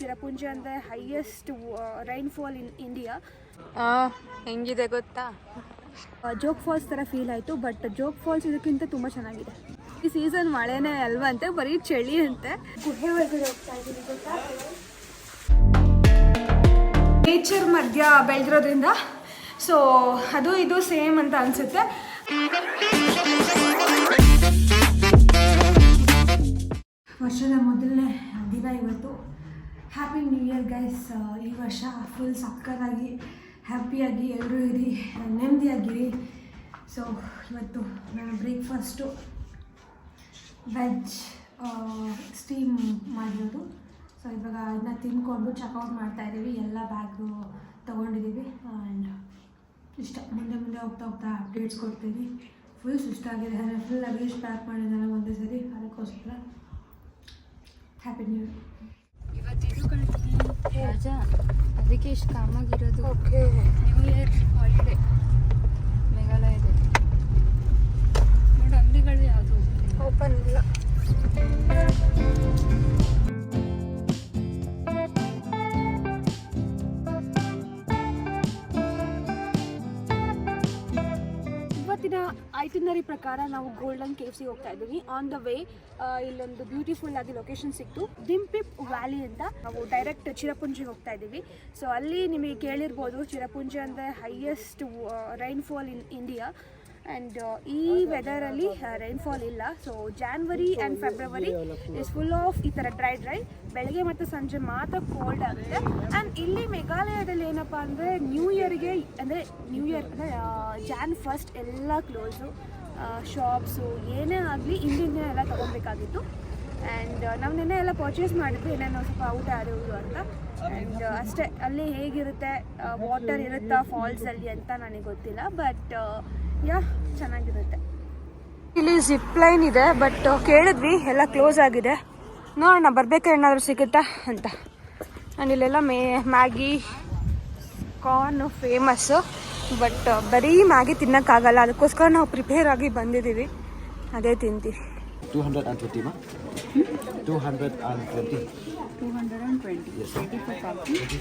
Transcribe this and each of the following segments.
ಚಿರಪುಂಜಿ ಅಂದರೆ highest rainfall in India ಹೆಂಗಿದೆ ಗೊತ್ತಾ? ಜೋಗ್ ಫಾಲ್ಸ್ ಥರ ಫೀಲ್ ಆಯಿತು ಬಟ್ ಜೋಗ್ ಫಾಲ್ಸ್ ಇದಕ್ಕಿಂತ ತುಂಬ ಚೆನ್ನಾಗಿದೆ. ಈ ಸೀಸನ್ ಮಳೆನೇ ಅಲ್ವಂತೆ ಬರೀ ಚಳಿ ಅಂತೆ. ಗುಹೆ ಒಳಗಡೆ ಹೋಗ್ತಾ ಇದ್ದೀನಿ ಗೊತ್ತಾ? ನೇಚರ್ ಮಧ್ಯ ಬೆಳೆದಿರೋದ್ರಿಂದ ಸೊ ಅದು ಇದು ಸೇಮ್ ಅಂತ ಅನಿಸುತ್ತೆ. ವರ್ಷದ ಮೊದಲನೇ ದಿನ ಇವತ್ತು. ಹ್ಯಾಪಿ ನ್ಯೂ ಇಯರ್ ಗೈಸ್ ಈ ವರ್ಷ ಫುಲ್ ಸಕ್ಕತ್ತಾಗಿ ಹ್ಯಾಪಿಯಾಗಿ ಎಲ್ಲರೂ ಇರಿ, ನೆಮ್ಮದಿಯಾಗಿರಿ. ಸೊ ಇವತ್ತು ನಾನು ಬ್ರೇಕ್ಫಾಸ್ಟು ವೆಜ್ ಸ್ಟೀಮ್ ಮಾಡಿರೋದು. ಸೊ ಇವಾಗ ಅದನ್ನ ತಿನ್ಕೊಂಡು ಚೆಕ್ಔಟ್ ಮಾಡ್ತಾಯಿದ್ದೀವಿ ಎಲ್ಲ ಬ್ಯಾಗು ತೊಗೊಂಡಿದ್ದೀವಿ ಆ್ಯಂಡ್ ಇಷ್ಟ, ಮುಂದೆ ಮುಂದೆ ಹೋಗ್ತಾ ಹೋಗ್ತಾ ಅಪ್ಡೇಟ್ಸ್ ಕೊಡ್ತೀನಿ. ಫುಲ್ ಸುಸ್ತಾಗಿದೆ ಅಂದರೆ ಫುಲ್ ಲಗೇಜ್ ಪ್ಯಾಕ್ ಮಾಡಿದ್ದಾರೆ ಒಂದೇ ಸರಿ. ಅದಕ್ಕೋಸ್ಕರ ಹ್ಯಾಪಿ ನ್ಯೂ ಇಯರ್ ಇವತ್ತು ರಜಾ ಅದಕ್ಕೆ ಇಷ್ಟು ಕಾಮಾಗಿರೋದು. ಓಕೆ ನ್ಯೂ ಇಯರ್ ಹಾಲಿಡೇ ಮೇಘಾಲಯದಲ್ಲಿ. ಪ್ರಕಾರ ನಾವು ಗೋಲ್ಡನ್ ಕೇವ್ಸಿ ಹೋಗ್ತಾ ಇದ್ದೀವಿ. ಆನ್ ದ ವೇ ಇಲ್ಲೊಂದು ಬ್ಯೂಟಿಫುಲ್ ಆಗಿ ಲೊಕೇಶನ್ ಸಿಕ್ತು. ದಿಂಪಿಪ್ ವ್ಯಾಲಿ ಅಂತ ನಾವು ಡೈರೆಕ್ಟ್ ಚಿರಪುಂಜಿ ಹೋಗ್ತಾ ಇದ್ದೀವಿ. ಸೊ ಅಲ್ಲಿ ನಿಮಗೆ ಕೇಳಿರ್ಬೋದು ಚಿರಪುಂಜಿ ಅಂದರೆ highest rainfall in India and ಈ ವೆದರಲ್ಲಿ ರೈನ್ಫಾಲ್ ಇಲ್ಲ. So January and February is full of ಈ ಥರ ಡ್ರೈ ಡ್ರೈ ಬೆಳಗ್ಗೆ ಮತ್ತು ಸಂಜೆ ಮಾತ್ರ ಕೋಲ್ಡ್ ಆಗುತ್ತೆ. ಆ್ಯಂಡ್ ಇಲ್ಲಿ ಮೇಘಾಲಯದಲ್ಲಿ ಏನಪ್ಪ ಅಂದರೆ ನ್ಯೂ ಇಯರ್ಗೆ ಅಂದರೆ ನ್ಯೂ ಇಯರ್ ಅಂದರೆ ಜಾನ್ ಫಸ್ಟ್ ಎಲ್ಲ ಕ್ಲೋಸು ಶಾಪ್ಸು ಏನೇ ಆಗಲಿ ಇಂಡಿಂದೇ ಎಲ್ಲ ತೊಗೊಬೇಕಾಗಿತ್ತು ಆ್ಯಂಡ್ ನಾವು ನಿನ್ನೆ ಎಲ್ಲ ಪರ್ಚೇಸ್ ಮಾಡಿದ್ವಿ, ಏನೇನೋ ಸ್ವಲ್ಪ ಔಟ್ ಇದು ಅಂತ. ಆ್ಯಂಡ್ ಅಷ್ಟೇ, ಅಲ್ಲಿ ಹೇಗಿರುತ್ತೆ ವಾಟರ್ ಇರುತ್ತಾ ಫಾಲ್ಸಲ್ಲಿ ಅಂತ ನನಗೆ ಗೊತ್ತಿಲ್ಲ ಬಟ್ ಯಾ, ಚೆನ್ನಾಗಿರುತ್ತೆ. ಇಲ್ಲಿ ಜಿಪ್ ಲೈನ್ ಇದೆ ಬಟ್ ಕೇಳಿದ್ವಿ, ಎಲ್ಲ ಕ್ಲೋಸ್ ಆಗಿದೆ. ನೋಡೋಣ ಬರ್ಬೇಕಾದ್ರೆ ಏನಾದರೂ ಸಿಗುತ್ತಾ ಅಂತ. ಆ್ಯಂಡ್ ಇಲ್ಲೆಲ್ಲ ಮೇ ಮ್ಯಾಗಿ ಕಾರ್ನ್ ಫೇಮಸ್ಸು ಬಟ್ ಬರೀ ಮ್ಯಾಗಿ ತಿನ್ನೋಕ್ಕಾಗಲ್ಲ. ಅದಕ್ಕೋಸ್ಕರ ನಾವು ಪ್ರಿಪೇರ್ ಆಗಿ ಬಂದಿದ್ದೀವಿ. ಅದೇ ತಿಂತೀವಿ. 220 ma? 220. 220 Yes. 20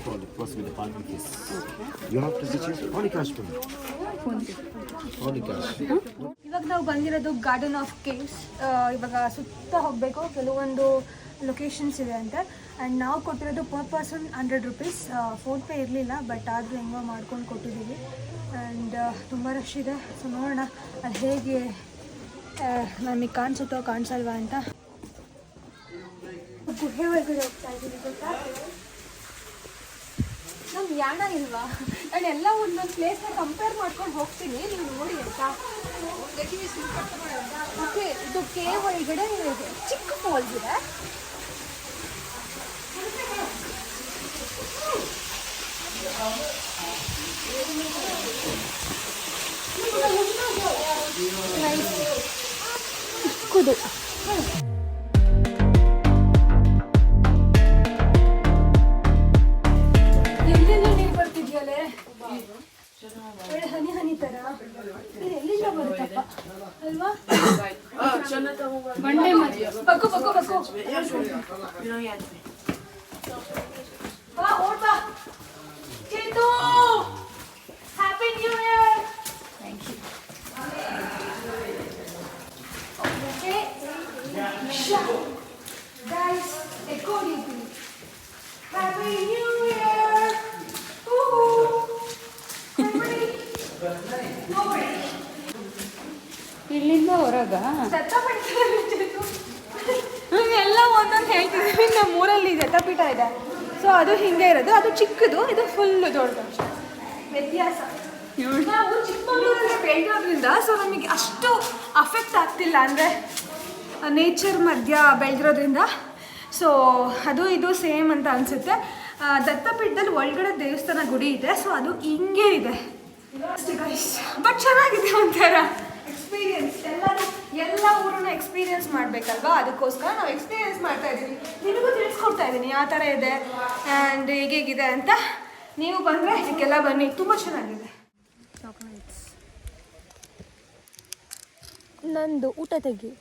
for the plus with the parking fees. You have to switch only cash for me. Only cash. ಇವಾಗ ನಾವು ಬಂದಿರೋದು ಗಾರ್ಡನ್ ಆಫ್ ಕೇವ್ಸ್ ಇವಾಗ ಸುತ್ತ ಹೋಗಬೇಕು. ಕೆಲವೊಂದು ಲೊಕೇಶನ್ಸ್ ಇದೆ ಅಂತ. ಆ್ಯಂಡ್ ನಾವು ಕೊಟ್ಟಿರೋದು per person hundred rupees PhonePe ಇರಲಿಲ್ಲ ಬಟ್ ಆದರೂ ಹೆಂಗೋ ಮಾಡ್ಕೊಂಡು ಕೊಟ್ಟಿದ್ದೀವಿ. ಆ್ಯಂಡ್ ತುಂಬ ರಶ್ ಇದೆ. ಸೊ ನೋಡೋಣ ಅದು ಹೇಗೆ ನಮಗೆ ಕಾಣಿಸುತ್ತೋ ಕಾಣಿಸಲ್ವಾ ಅಂತ. ಗುಹೆ ಒಳಗಡೆ ಹೋಗ್ತಾ ಇದ್ದೀನಿ, ಗೊತ್ತಾ? ನಮ್ಗೆ ಯಾಣ ಇಲ್ವಾ? ನಾನು ಎಲ್ಲ ಒಂದೊಂದು ಪ್ಲೇಸ್ನ ಕಂಪೇರ್ ಮಾಡ್ಕೊಂಡು ಹೋಗ್ತೀನಿ. ನೀವು ನೋಡಿ, ಆಯ್ತಾ? ಓಕೆ ಇದು ಕೇವ್ ಒಳಗಡೆ ಚಿಕ್ಕ ಫಾಲ್ಸ್ ಇದೆ. Nice. ಚಿಕ್ಕದು ಎಲ್ಲಿಂದ ನೀರು ಬರ್ತಿದ್ಯಲ್ಲೇ ಒಳ್ಳೆ ಹನಿ ಹನಿ ತರ ಇದು ಎಲ್ಲಿಂದ ಬರುತ್ತಪ್ಪ ಅಲ್ವಾ ಬಂಡೆ ಮಧ್ಯ ಬಕ್ಕು ಬಕ್ಕು ಬಕ್ಕು ಬಾ ಓಡ್ ಬಾ Chethu happy new year guys eco ನೀತಿ ಹ್ಯಾಪಿ ನ್ಯೂ ಇಯರ್ ಇಲ್ಲಿಂದ ಹೊರಗ? ಎಲ್ಲ ಒಂದೊಂದು ಹೇಳ್ತಿದ್ದೀವಿ ನಮ್ಮ ಊರಲ್ಲಿ ದತ್ತಪೀಠ ಇದೆ. ಸೊ ಅದು ಹಿಂಗೆ ಇರೋದು. ಅದು ಚಿಕ್ಕದು ಇದು ಫುಲ್ ದೊಡ್ಡದು ಅಷ್ಟೇ. ವ್ಯತ್ಯಾಸ. ನಾವು ಚಿಕ್ಕಮಗಳೂರಲ್ಲಿ ಬೆಳೆಯೋದ್ರಿಂದ ಸೊ ನಮಗೆ ಅಷ್ಟು ಅಫೆಕ್ಟ್ ಆಗ್ತಿಲ್ಲ ಅಂದರೆ ನೇಚರ್ ಮಧ್ಯ ಬೆಳೆದಿರೋದ್ರಿಂದ. ಸೊ ಅದು ಇದು ಸೇಮ್ ಅಂತ ಅನಿಸುತ್ತೆ. ದತ್ತಪೀಠದಲ್ಲಿ ಒಳಗಡೆ ದೇವಸ್ಥಾನ ಗುಡಿ ಇದೆ ಸೊ ಅದು ಹಿಂಗೆ ಇದೆ. ಬಟ್ ಚೆನ್ನಾಗಿದೆ ಒಂಥರ. ಎಕ್ಸ್ಪೀರಿಯನ್ಸ್ ಎಲ್ಲ ಎಲ್ಲ ಊರನ್ನು ಎಕ್ಸ್ಪೀರಿಯನ್ಸ್ ಮಾಡಬೇಕಲ್ವಾ? ಅದಕ್ಕೋಸ್ಕರ ನಾವು ಎಕ್ಸ್ಪೀರಿಯನ್ಸ್ ಮಾಡ್ತಾ ಇದ್ದೀವಿ. ನಿನಗೂ ತಿಳಿಸ್ಕೊಡ್ತಾ ಇದ್ದೀನಿ ಯಾವ ಥರ ಇದೆ. ಆ್ಯಂಡ್ ಹೇಗೇಗಿದೆ ಅಂತ ನೀವು ಬಂದರೆ ಇದಕ್ಕೆಲ್ಲ ಬನ್ನಿ. ತುಂಬ ಚೆನ್ನಾಗಿದೆ. ನಂದು ಊಟ ತೆಗಿ.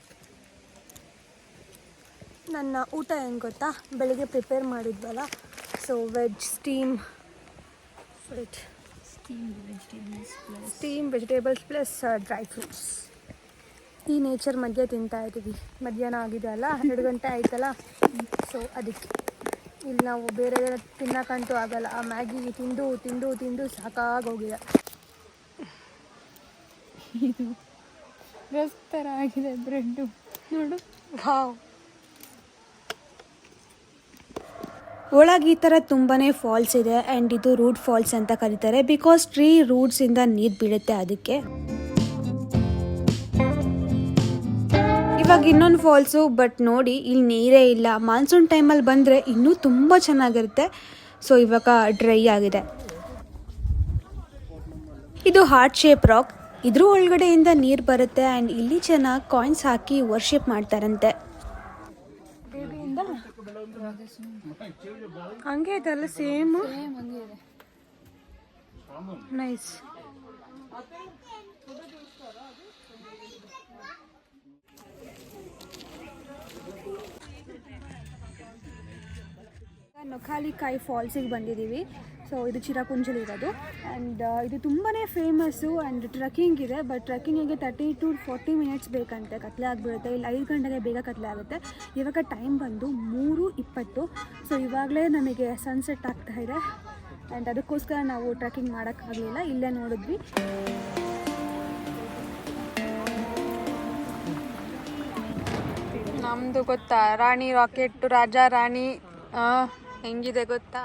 ನನ್ನ ಊಟ ಏನು ಗೊತ್ತಾ? ಬೆಳಿಗ್ಗೆ prepare ಮಾಡಿದ್ವಲ್ಲ so veg steam veg steam vegetables steam vegetables plus dry fruits ಈ ನೇಚರ್ ಮಧ್ಯೆ ತಿಂತಾ ಇದ್ದೀವಿ. ಮಧ್ಯಾಹ್ನ ಆಗಿದೆ ಅಲ್ಲ ಹನ್ನೆರಡು ಗಂಟೆ ಆಯ್ತಲ್ಲ? ಸೊ ಅದಕ್ಕೆ. ಇಲ್ಲಿ ನಾವು ಬೇರೆ ತಿನ್ನಕ್ಕಂತೂ ಆಗಲ್ಲ. ಆ ಮ್ಯಾಗಿ ತಿಂದು ತಿಂದು ತಿಂದು ಸಾಕಾಗೋಗಿದೆ. ಇದು ಥರ ಆಗಿದೆ ಬ್ರೆಡ್ಡು. ನೋಡು. ವಾವ್. ಒಳಗೆ ಈ ಥರ ತುಂಬಾ ಫಾಲ್ಸ್ ಇದೆ ಆ್ಯಂಡ್ ಇದು ರೂಟ್ ಫಾಲ್ಸ್ ಅಂತ ಕರೀತಾರೆ ಬಿಕಾಸ್ ಟ್ರೀ ರೂಟ್ಸಿಂದ ನೀರು ಬೀಳುತ್ತೆ ಅದಕ್ಕೆ. ಇವಾಗ ಇನ್ನೊಂದು ಫಾಲ್ಸು ಬಟ್ ನೋಡಿ, ಇಲ್ಲಿ ನೀರೇ ಇಲ್ಲ. ಮಾನ್ಸೂನ್ ಟೈಮಲ್ಲಿ ಬಂದರೆ ಇನ್ನೂ ತುಂಬ ಚೆನ್ನಾಗಿರುತ್ತೆ. ಸೊ ಇವಾಗ ಡ್ರೈ ಆಗಿದೆ. ಇದು ಹಾರ್ಟ್ ಶೇಪ್ ರಾಕ್ ಇದ್ರ ಒಳಗಡೆಯಿಂದ ನೀರು ಬರುತ್ತೆ ಆ್ಯಂಡ್ ಇಲ್ಲಿ ಜನ ಕಾಯಿನ್ಸ್ ಹಾಕಿ ವರ್ಷಿಪ್ ಮಾಡ್ತಾರಂತೆ. ಹಂಗೆ ಐತಲ್ಲ ಸೇಮ್ ನೈಸ್ ನೊಖಾಲಿಕಾಯಿ ಫಾಲ್ಸಿಗೆ ಬಂದಿದ್ದೀವಿ. ಸೊ ಇದು ಚಿರಾಪುಂಜಲಿ ಇರೋದು. ಆ್ಯಂಡ್ ಇದು ತುಂಬಾ ಫೇಮಸ್ಸು ಆ್ಯಂಡ್ ಟ್ರೆಕ್ಕಿಂಗ್ ಇದೆ ಬಟ್ ಟ್ರೆಕ್ಕಿಂಗಿಗೆ ತರ್ಟಿ ಟು ಫೋರ್ಟಿ ಮಿನಿಟ್ಸ್ ಬೇಕಂತೆ. ಕತ್ಲೆ ಆಗಿಬಿಡುತ್ತೆ. ಇಲ್ಲಿ ಐದು ಗಂಟೆಗೆ ಬೇಗ ಕತ್ಲೆ ಆಗುತ್ತೆ. ಇವಾಗ ಟೈಮ್ ಬಂದು ಮೂರು ಇಪ್ಪತ್ತು. ಸೊ ಇವಾಗಲೇ ನಮಗೆ ಸನ್ಸೆಟ್ ಆಗ್ತಾ ಇದೆ. ಆ್ಯಂಡ್ ಅದಕ್ಕೋಸ್ಕರ ನಾವು ಟ್ರೆಕ್ಕಿಂಗ್ ಮಾಡೋಕ್ಕಾಗಲಿಲ್ಲ ಇಲ್ಲೇ ನೋಡಿದ್ವಿ. ನಮ್ಮದು ಗೊತ್ತಾ? ರಾಣಿ ರಾಕೆಟ್ ರಾಜ ರಾಣಿ ಹೆಂಗಿದೆ ಗೊತ್ತಾ?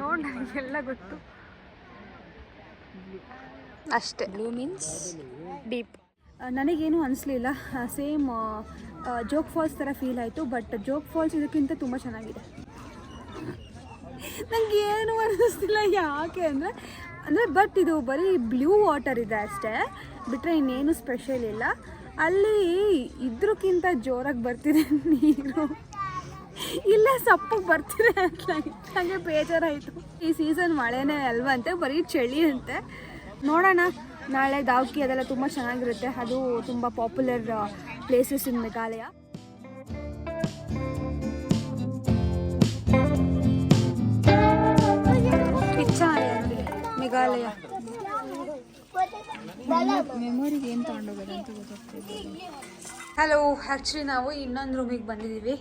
ನೋಡಿ ನನಗೆಲ್ಲ ಗೊತ್ತು. ಅಷ್ಟೇ. ಬ್ಲೂ ಮೀನ್ಸ್ ಡೀಪ್ ನನಗೇನು ಅನಿಸ್ಲಿಲ್ಲ. ಸೇಮ್ ಜೋಗ್ ಫಾಲ್ಸ್ ಥರ ಫೀಲ್ ಆಯಿತು ಬಟ್ ಜೋಗ್ ಫಾಲ್ಸ್ ಇದಕ್ಕಿಂತ ತುಂಬ ಚೆನ್ನಾಗಿದೆ. ನನಗೆ ಏನು ಅನಿಸ್ತಿಲ್ಲ ಯಾಕೆ ಅಂದರೆ ಅಂದರೆ ಬಟ್ ಇದು ಬರೀ ಬ್ಲೂ ವಾಟರ್ ಇದೆ ಅಷ್ಟೇ. ಬಿಟ್ಟರೆ ಇನ್ನೇನು ಸ್ಪೆಷಲ್ ಇಲ್ಲ. ಅಲ್ಲಿ ಇದ್ರಕ್ಕಿಂತ ಜೋರಾಗಿ ಬರ್ತಿದೆ ನೀರು. ಇಲ್ಲ ಸಪ್ಪು ಬರ್ತಿದೆ ಅಂತ ನನಗೆ ಬೇಜಾರಾಯಿತು. ಈ ಸೀಸನ್ ಮಳೆನೇ ಅಲ್ವಂತೆ ಬರೀ ಚಳಿ ಅಂತೆ. ನೋಡೋಣ ನಾಳೆ ದಾವ್ಕಿ ಅದೆಲ್ಲ ತುಂಬ ಚೆನ್ನಾಗಿರುತ್ತೆ. ಅದು ತುಂಬ popular places in Meghalaya Meghalaya ಮೆಮೊರಿಗೆ ಏನು ತೊಗೊಂಡೋಗೋದು ಅಂತ ಗೊತ್ತಾಗ್ತಿದೆ ಹಲೋ ಆ್ಯಕ್ಚುಲಿ ನಾವು ಇನ್ನೊಂದು ರೂಮಿಗೆ ಬಂದಿದ್ದೀವಿ.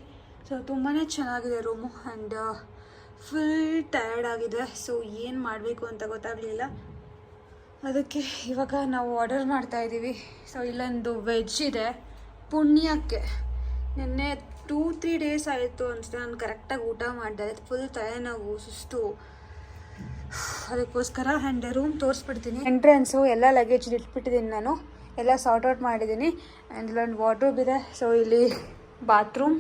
ಸೊ ತುಂಬಾ ಚೆನ್ನಾಗಿದೆ ರೂಮು ಆ್ಯಂಡ್ ಫುಲ್ ಟಯರ್ಡ್ ಆಗಿದೆ. ಸೊ ಏನು ಮಾಡಬೇಕು ಅಂತ ಗೊತ್ತಾಗಲಿಲ್ಲ. ಅದಕ್ಕೆ ಇವಾಗ ನಾವು ಆರ್ಡರ್ ಮಾಡ್ತಾ ಇದ್ದೀವಿ ಸೊ ಇಲ್ಲೊಂದು ವೆಜ್ ಇದೆ. ಪುಣ್ಯಕ್ಕೆ. ನಿನ್ನೆ ಟೂ ತ್ರೀ ಡೇಸ್ ಆಯಿತು ಅನಿಸುತ್ತೆ. ನಾನು ಕರೆಕ್ಟಾಗಿ ಊಟ ಮಾಡಿದೆ. ಫುಲ್ ತಲೆನೋವು ಸುಸ್ತು ಅದಕ್ಕೋಸ್ಕರ ಆ್ಯಂಡ್ ರೂಮ್ ತೋರಿಸ್ಬಿಡ್ತೀನಿ. ಎಂಟ್ರೆನ್ಸು ಎಲ್ಲ ಲಗೇಜ್ ಇಟ್ಬಿಟ್ಟಿದ್ದೀನಿ ನಾನು. ಎಲ್ಲ ಸಾರ್ಟ್ ಔಟ್ ಮಾಡಿದ್ದೀನಿ ಆ್ಯಂಡ್ ಇಲ್ಲೊಂದು ವಾರ್ಡ್ರೋಬ್ ಇದೆ. ಸೊ ಇಲ್ಲಿ ಬಾತ್ರೂಮ್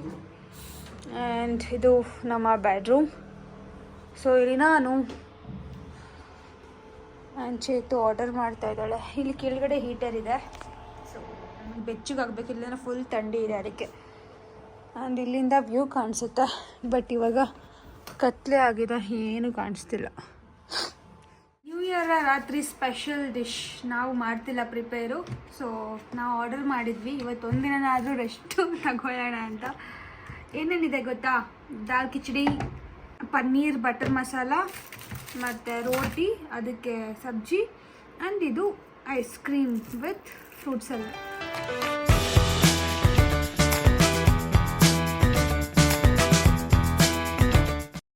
ಆ್ಯಂಡ್ ಇದು ನಮ್ಮ ಬೆಡ್ರೂಮ್ ಸೊ ಇಲ್ಲಿ ನಾನು ಚೇತು ಆರ್ಡರ್ ಮಾಡ್ತಾ ಇದ್ದಾಳೆ. ಇಲ್ಲಿ ಕೆಳಗಡೆ ಹೀಟರ್ ಇದೆ. ಸೊ ಬೆಚ್ಚಗಾಗಬೇಕು ಇಲ್ಲಿಂದ ಫುಲ್ ಥಂಡಿ ಇದೆ ಅದಕ್ಕೆ. ಆ್ಯಂಡ್ ಇಲ್ಲಿಂದ ವ್ಯೂ ಕಾಣಿಸುತ್ತೆ. ಬಟ್ ಇವಾಗ ಕತ್ಲೆ ಆಗಿದೆ. ಏನು ಕಾಣಿಸ್ತಿಲ್ಲ. ನ್ಯೂ ಇಯರ್ ರಾತ್ರಿ ಸ್ಪೆಷಲ್ ಡಿಶ್ ನಾವು ಮಾಡ್ತಿಲ್ಲ ಪ್ರಿಪೇರು ಸೊ ನಾವು ಆರ್ಡರ್ ಮಾಡಿದ್ವಿ. ಇವತ್ತು ಆದರೂ ರೆಸ್ಟು ತಗೊಳ್ಳೋಣ ಅಂತ. ಏನೇನಿದೆ ಗೊತ್ತಾ? ದಾಲ್ ಕಿಚಡಿ, ಪನ್ನೀರ್, ಬಟರ್ ಮಸಾಲ, ಮತ್ತು ರೋಟಿ, ಅದಕ್ಕೆ ಸಬ್ಜಿ ಆ್ಯಂಡ್ ಇದು ಐಸ್ ಕ್ರೀಮ್ ವಿತ್ ಫ್ರೂಟ್ಸ್